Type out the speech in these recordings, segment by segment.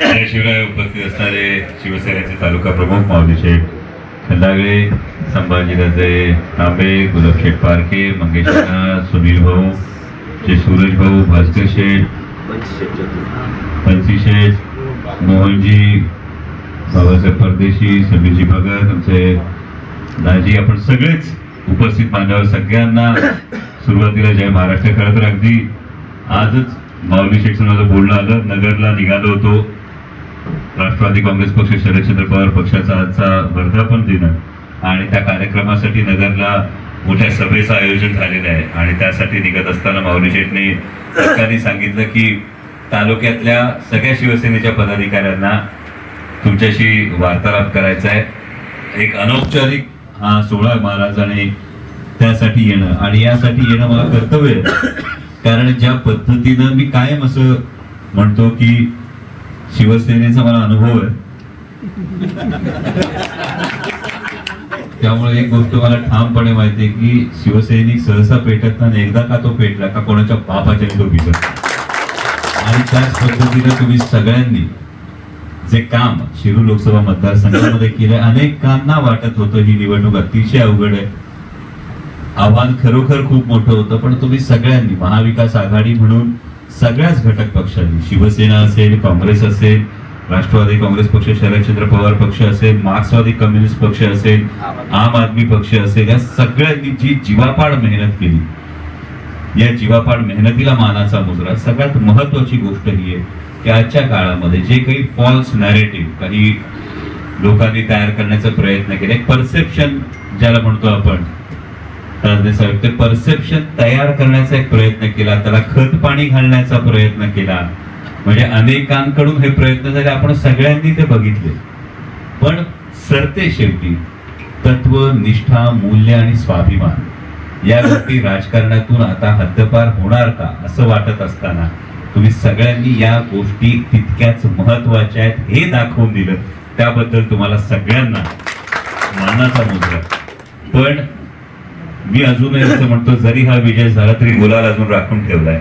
याशिवाय उपस्थित असणारे शिवसेनेचे तालुका प्रमुख माऊली शेठ खंदागळे संभाजीराजे तांबे गुलाबशेठ पारखे मंगेश सुनील भाऊ जे सूरज भाऊ भास्कर शेठ पंची शेठ मोहनजी बाबासाहेब परदेशी समीरजी भगत आमचे दाजी आपण सगळेच उपस्थित मान्यवर सगळ्यांना सुरुवातीला जय महाराष्ट्र. खरं तर अगदी आजच माऊली शेठ माझं बोलणं आलं नगरला निघालो होतो. राष्ट्रवादी काँग्रेस पक्ष शरदचंद्र पवार पक्षाचा आजचा वर्धापन दिन आणि त्या कार्यक्रमासाठी नगरला मोठ्या सभेचं आयोजन झालेलं आहे. आणि त्यासाठी निघत असताना माऊली शेठने सरकारने सांगितलं की तालुक्यातल्या सगळ्या शिवसेनेच्या पदाधिकाऱ्यांना तुमच्याशी वार्तालाप करायचा आहे. एक अनौपचारिक हा सोहळा आहे महाराज आणि त्यासाठी येणं. आणि यासाठी येणं मला कर्तव्य आहे. कारण ज्या पद्धतीनं मी कायम असं म्हणतो की शिवसेनेचा मला अनुभव आहे. त्यामुळे एक गोष्ट मला ठामपणे माहिती आहे की शिवसैनिक सहसा पेटत नाही एकदा का तो पेटला का कोणाच्या बापाच्या तो भिजत आणि त्याच पद्धतीने तुम्ही सगळ्यांनी जे काम शिरू लोकसभा मतदारसंघामध्ये केले अनेकांना वाटत होतं ही निवडणूक अतिशय अवघड आहे. आव्हान खरोखर खूप मोठं होतं पण तुम्ही सगळ्यांनी महाविकास आघाडी म्हणून सगळ्याच घटक पक्षांनी शिवसेना असेल काँग्रेस असेल राष्ट्रवादी काँग्रेस पक्ष शरदचंद्र पवार पक्ष असेल मार्क्सवादी कम्युनिस्ट पक्ष असेल आम आदमी पक्ष असेल या सगळ्यांनी जी जीवापाड मेहनत केली या जीवापाड मेहनतीला मानाचा मुजरा सगळ्यात महत्वाची गोष्ट ही आहे की आजच्या काळामध्ये जे काही फॉल्स नॅरेटिव्ह काही लोकांनी तयार करण्याचा प्रयत्न केले परसेप्शन ज्याला म्हणतो आपण राजने ते परसेप्शन तयार करण्याचा एक प्रयत्न केला त्याला खत पाणी घालण्याचा प्रयत्न केला. म्हणजे अनेकांकडून हे प्रयत्न झाले आपण सगळ्यांनी ते बघितले. पण सरते शेवटी तत्व निष्ठा मूल्य आणि स्वाभिमान या गोष्टी राजकारणातून आता हद्दपार होणार का असं वाटत असताना तुम्ही सगळ्यांनी या गोष्टी तितक्याच महत्त्वाच्या आहेत हे दाखवून दिलं. त्याबद्दल तुम्हाला सगळ्यांना मानाचा मुद्रा पण मी अजूनही असं म्हणतो जरी हा विजय झाला तरी गुलाल अजून राखून ठेवलाय.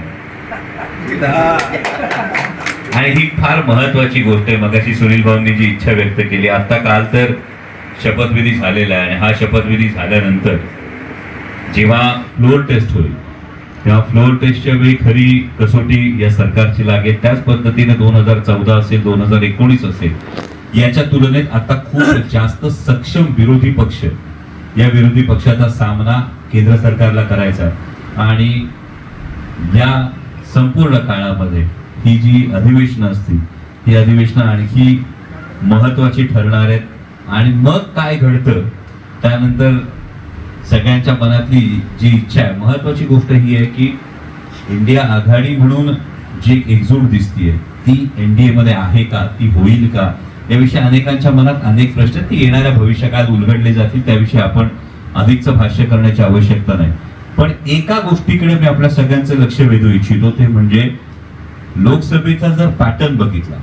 आणि ही फार महत्वाची गोष्ट आहे. मगाशी सुनील भाऊंनी जी इच्छा व्यक्त केली. आता काल तर शपथविधी झालेला आहे आणि हा शपथविधी झाल्यानंतर जेव्हा फ्लोअर टेस्ट होईल तेव्हा फ्लोअर टेस्टच्या वेळी खरी कसोटी या सरकारची लागेल. त्याच पद्धतीने दोन हजार चौदा असेल दोन हजार एकोणीस असेल याच्या तुलनेत आता खूप जास्त सक्षम विरोधी पक्ष या विरोधी पक्षाचा सामना केंद्र सरकारला करायचा आणि या संपूर्ण काळामध्ये ही जी अधिवेशनं असतील ही अधिवेशनं आणखी महत्वाची ठरणार आहेत. आणि मग काय घडतं त्यानंतर सगळ्यांच्या मनातली जी इच्छा आहे महत्वाची गोष्ट ही आहे की इंडिया आघाडी म्हणून जी एकजूट दिसतीये ती एनडीए मध्ये आहे का ती होईल का याविषयी अनेकांच्या मनात अनेक प्रश्न ते येणाऱ्या भविष्यकाळात उलगडले जातील. त्याविषयी आपण अधिकचं भाष्य करण्याची आवश्यकता नाही. पण एका गोष्टीकडे मी आपल्या सगळ्यांचं लक्ष वेधू इच्छितो ते म्हणजे लोकसभेचा जर पॅटर्न बघितला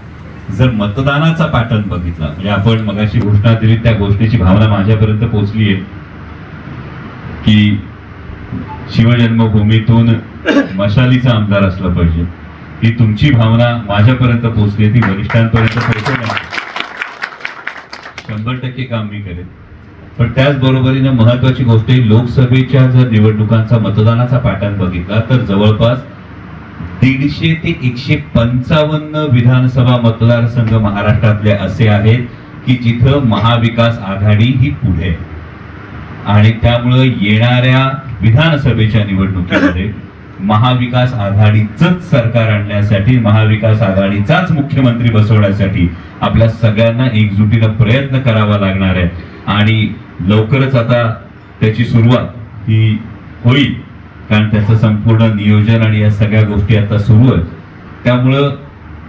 जर मतदानाचा पॅटर्न बघितला म्हणजे आपण मगाशी घोषणा दिली त्या गोष्टीची भावना माझ्यापर्यंत पोहोचली आहे की शिवजन्मभूमीतून मशालीचा आमदार असला पाहिजे. ही तुमची भावना माझ्यापर्यंत पोहोचली ती वरिष्ठांपर्यंत पोहोचवणार शंभर टक्के काम मी करेन. पण त्याच बरोबरीने महत्वाची गोष्ट आहे लोकसभेच्या जर निवडणुकांचा मतदानाचा पॅटर्न बघितला तर जवळपास दीडशे ते एकशे पंचावन्न विधानसभा मतदारसंघ महाराष्ट्रातले असे आहेत की जिथं महाविकास आघाडी ही पुढे आणि त्यामुळं येणाऱ्या विधानसभेच्या निवडणुकीमध्ये महाविकास आघाडीचंच सरकार आणण्यासाठी महाविकास आघाडीचाच मुख्यमंत्री बसवण्यासाठी आपल्या सगळ्यांना एकजुटीनं प्रयत्न करावा लागणार आहे. आणि लवकरच आता त्याची सुरुवात ही होईल कारण त्याचं संपूर्ण नियोजन आणि या सगळ्या गोष्टी आता सुरू आहेत. त्यामुळं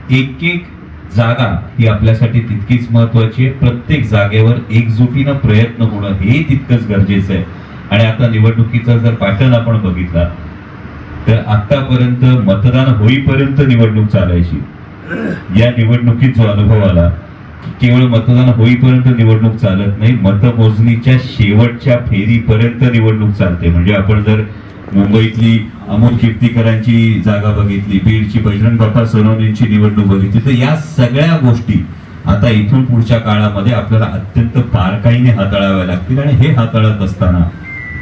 एक एक जागा ही आपल्यासाठी तितकीच महत्वाची आहे. प्रत्येक जागेवर एकजुटीनं प्रयत्न होणं हे तितकंच गरजेचं आहे. आणि आता निवडणुकीचा जर पॅटर्न आपण बघितला तर आतापर्यंत मतदान होईपर्यंत निवडणूक चालायची. या निवडणुकीत जो अनुभव आला केवळ मतदान होईपर्यंत निवडणूक चालत नाही मतमोजणीच्या शेवटच्या फेरीपर्यंत निवडणूक चालते. म्हणजे आपण जर मुंबईतली अमोल कीर्तीकरांची जागा बघितली बीडची बजरंग बाप्पा सोनवणींची निवडणूक बघितली तर या सगळ्या गोष्टी आता इथून पुढच्या काळामध्ये आपल्याला अत्यंत बारकाईने हाताळाव्या लागतील. आणि हे हाताळत असताना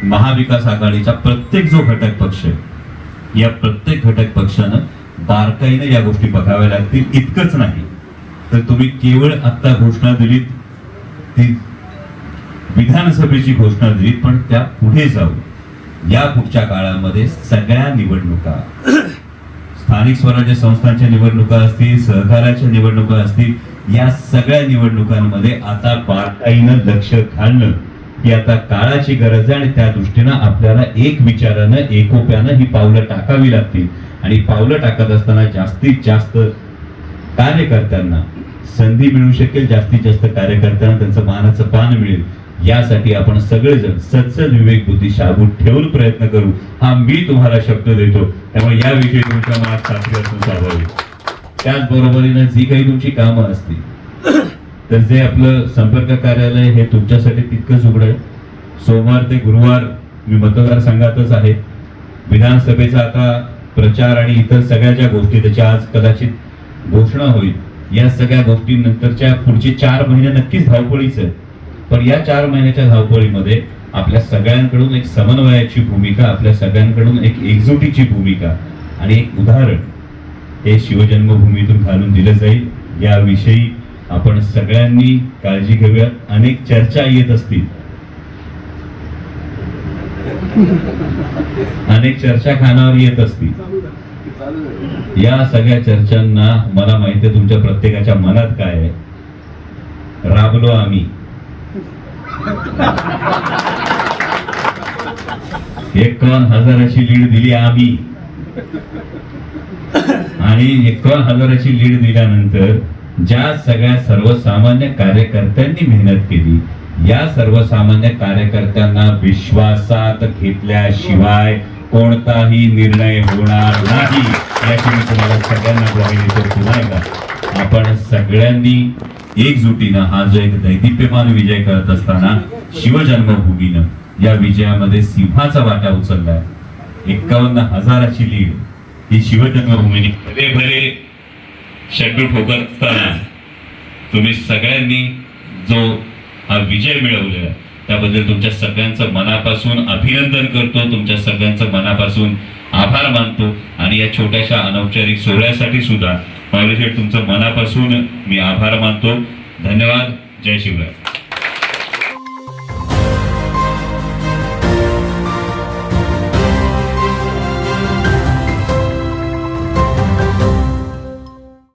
महाविकास आघाडीचा प्रत्येक जो घटक पक्ष आहे या प्रत्येक घटक पक्षानं बारकाईनं या गोष्टी बघाव्या लागतील. इतकंच नाही तर तुम्ही केवळ आता घोषणा दिलीत ती विधानसभेची घोषणा दिलीत पण त्या पुढे जाऊ या पुढच्या काळामध्ये सगळ्या निवडणुका स्थानिक स्वराज्य संस्थांच्या निवडणुका असतील सहकाराच्या निवडणुका असतील या सगळ्या निवडणुकांमध्ये आता बारकाईनं लक्ष घालणं ही आता काळाची गरज आहे आणि त्या दृष्टीनं आपल्याला एक विचारानं एकोप्यानं ही पावलं टाकावी लागतील. आणि पावलं टाकत असताना जास्तीत जास्त कार्यकर्त्यांना संधी मिळू शकेल जास्तीत जास्त कार्यकर्त्यांना त्यांचं मानाचं पान मिळेल. यासाठी आपण सगळेजण सत्सद विवेक बुद्धी शाबूत ठेवून प्रयत्न करू. हा मी तुम्हाला शब्द देतो. त्यामुळे याविषयी तुमच्या मनात साथी असून स्वाभाविक त्याचबरोबरीनं जी काही तुमची कामं असतील तर जे आपलं संपर्क कार्यालय हे तुमच्यासाठी तितकंच उघड आहे. सोमवार ते गुरुवार मी मतदारसंघातच आहे. विधानसभेचा आता प्रचार आणि इतर सगळ्या ज्या गोष्टी त्याच्या आज कदाचित घोषणा होईल. या सगळ्या गोष्टींनंतरच्या पुढचे चार महिने नक्कीच धावपळीच आहे पण या चार महिन्याच्या धावपळीमध्ये आपल्या सगळ्यांकडून एक समन्वयाची भूमिका आपल्या सगळ्यांकडून एक एकजुटीची भूमिका आणि एक उदाहरण हे शिवजन्मभूमीतून घालून दिलं जाईल. याविषयी आपण सगळ्यांनी काळजी घेऊया. अनेक चर्चा येत असतील. अनेक चर्चा खानावर येत असतील. या सगळ्या चर्चांना मला माहिती आहे तुमच्या प्रत्येकाच्या मनात काय आहे? राबलो आम्ही. एकावन्न हजाराची लीड दिली आम्ही. आणि एकावन्न हजाराची लीड दिल्यानंतर ज्या सगळ्या सर्वसामान्य कार्यकर्त्यांनी मेहनत केली या सर्वसामान्य कार्यकर्त्यांना विश्वासात घेतल्याशिवाय कोणताही निर्णय होणार नाही. याची मी तुम्हाला सगळ्यांना ग्वाही देतो पुन्हा एकदा. आपण सगळ्यांनी एकजुटीनं हा जो एक दैदिप्यमान विजय करत असताना शिवजन्मभूमीनं या विजयामध्ये सिंहाचा वाटा उचललाय. एक्कावन्न हजाराची लीड ही शिवजन्मभूमीने भले भले शेड्यूल ठोकताना तुम्ही सगळ्यांनी जो हा विजय मिळवलेला त्याबद्दल तुमच्या सगळ्यांचं मनापासून अभिनंदन करतो तुमच्या सगळ्यांचं मनापासून आभार मानतो आणि या छोट्याशा अनौपचारिक सोहळ्यासाठी सुद्धा माऊली तुमचं मनापासून मी आभार मानतो. धन्यवाद. जय शिवराय.